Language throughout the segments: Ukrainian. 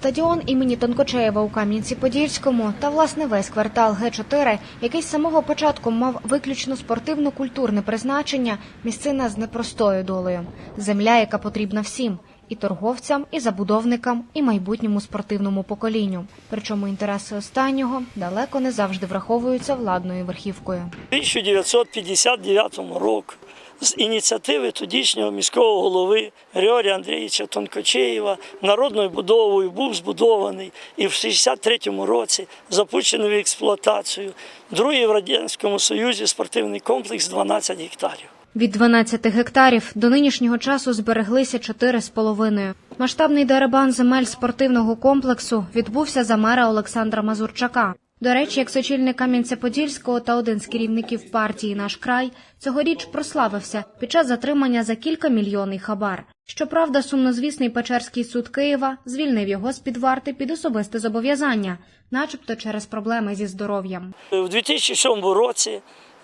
Стадіон імені Тонкочеєва у Кам'янці-Подільському та власне весь квартал Г4, який з самого початку мав виключно спортивно-культурне призначення, місцина з непростою долею. Земля, яка потрібна всім і торговцям, і забудовникам, і майбутньому спортивному поколінню. Причому інтереси останнього далеко не завжди враховуються владною верхівкою. 1959 року з ініціативи тодішнього міського голови Григорія Андрійовича Тонкочеєва народною будовою був збудований і в 63-му році запущений в експлуатацію другий в Радянському Союзі спортивний комплекс 12 гектарів. Від 12 гектарів до нинішнього часу збереглися 4,5. Масштабний деребан земель спортивного комплексу відбувся за мера Олександра Мазурчака. До речі, як сочільник Кам'янця-Подільського та один з керівників партії «Наш край» цьогоріч прославився під час затримання за кілька мільйонний хабар. Щоправда, сумнозвісний Печерський суд Києва звільнив його з-під варти під особисте зобов'язання, начебто через проблеми зі здоров'ям. У 2007 році,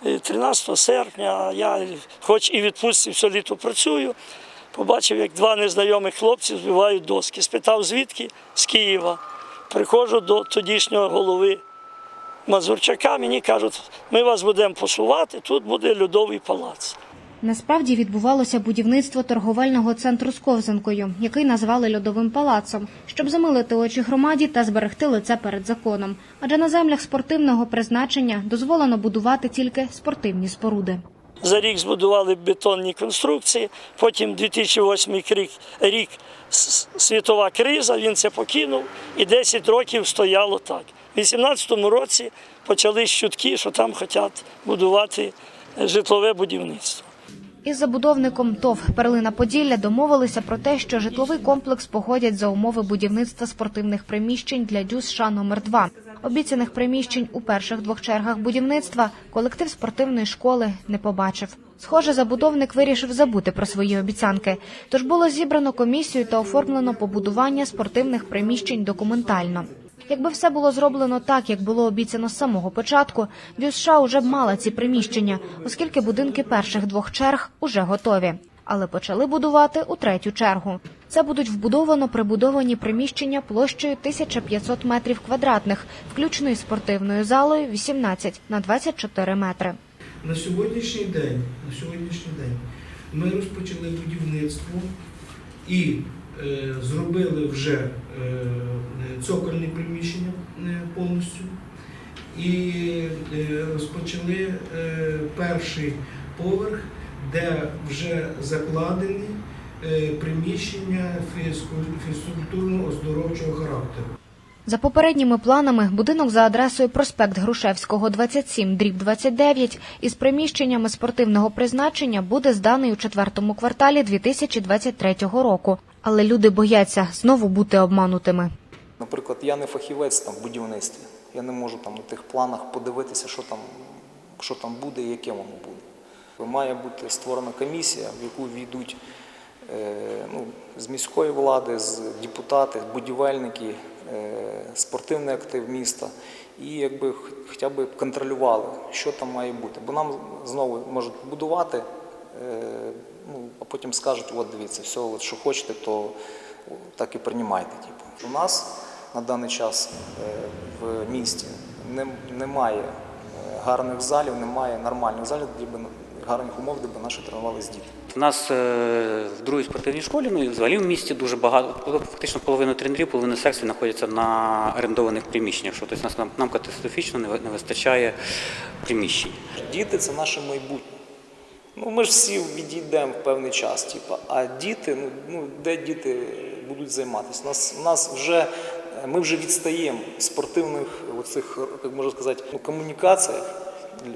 е, 13 серпня, я хоч і відпустці все літо працюю, побачив, як два незнайомих хлопці збивають доски. Спитав, звідки? З Києва. Приходжу до тодішнього голови Мазурчака, мені кажуть, ми вас будемо посувати, тут буде льодовий палац. Насправді відбувалося будівництво торговельного центру з ковзанкою, який назвали льодовим палацом, щоб замилити очі громаді та зберегти лице перед законом. Адже на землях спортивного призначення дозволено будувати тільки спортивні споруди. За рік збудували бетонні конструкції, потім 2008 рік, рік світова криза, він це покинув і 10 років стояло так. У 2018 році почали чутки, що там хочуть будувати е, житлове будівництво. Із забудовником ТОВ Перлина Поділля домовилися про те, що житловий комплекс погодять за умови будівництва спортивних приміщень для ДЮС США номер 2 Обіцяних приміщень у перших двох чергах будівництва колектив спортивної школи не побачив. Схоже, забудовник вирішив забути про свої обіцянки. Тож було зібрано комісію та оформлено побудування спортивних приміщень документально. Якби все було зроблено так, як було обіцяно з самого початку, ДЮС США уже б мала ці приміщення, оскільки будинки перших двох черг уже готові. Але почали будувати у третю чергу. Це будуть вбудовано прибудовані приміщення площею 1500 метрів квадратних, включно із спортивною залою 18 на 24 метри. На сьогоднішній день, на сьогоднішній день ми розпочали будівництво і зробили вже е, цокольне приміщення е, повністю. І е, розпочали е, перший поверх, де вже закладені е, приміщення фізкультурно-оздоровчого характеру. За попередніми планами, будинок за адресою проспект Грушевського, 27, дріб 29, із приміщеннями спортивного призначення буде зданий у четвертому кварталі 2023 року. Але люди бояться знову бути обманутими. Наприклад, я не фахівець там в будівництві. Я не можу там на тих планах подивитися, що там, що там буде і яке воно буде. Має бути створена комісія, в яку війдуть е, ну, з міської влади, з депутати, будівельники, спортивний актив міста. І якби хоча б контролювали, що там має бути. Бо нам знову можуть будувати, е, ну, а потім скажуть, от дивіться, все, от, що хочете, то так і приймайте. Типу. У нас на даний час е, в місті немає е, гарних залів, немає нормальних залів, де б гарних умов, де б наші тренувалися діти. У нас е, в другій спортивній школі, ну і взагалі в місті дуже багато, фактично половина тренерів, половина секцій знаходяться на орендованих приміщеннях. Що тобто нас нам, нам катастрофічно не не вистачає приміщень. Діти це наше майбутнє. Ну, ми ж всі відійдемо в певний час, типу, а діти, ну, ну де діти будуть займатися? У нас, у нас вже, е, ми вже відстаємо в спортивних, оцих, як можна сказати, ну, комунікаціях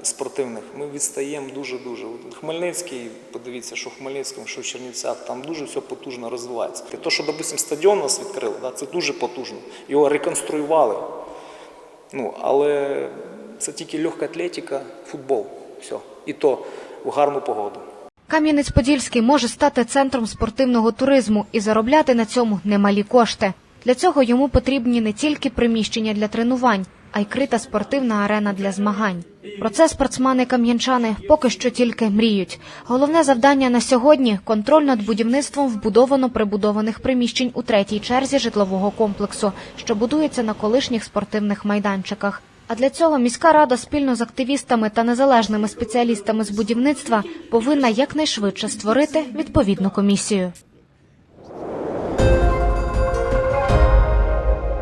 спортивних, ми відстаємо дуже-дуже. Хмельницький, подивіться, що в Хмельницькому, що в Чернівцях, там дуже все потужно розвивається. Те, що, допустимо, стадіон нас відкрили, да, це дуже потужно. Його реконструювали. Ну, але це тільки легка атлетика, футбол. Все. І то в гарну погоду. Кам'янець-Подільський може стати центром спортивного туризму і заробляти на цьому немалі кошти. Для цього йому потрібні не тільки приміщення для тренувань, а й крита спортивна арена для змагань. Про це спортсмени кам'янчани поки що тільки мріють. Головне завдання на сьогодні контроль над будівництвом вбудовано прибудованих приміщень у третій черзі житлового комплексу, що будується на колишніх спортивних майданчиках. А для цього міська рада спільно з активістами та незалежними спеціалістами з будівництва повинна якнайшвидше створити відповідну комісію.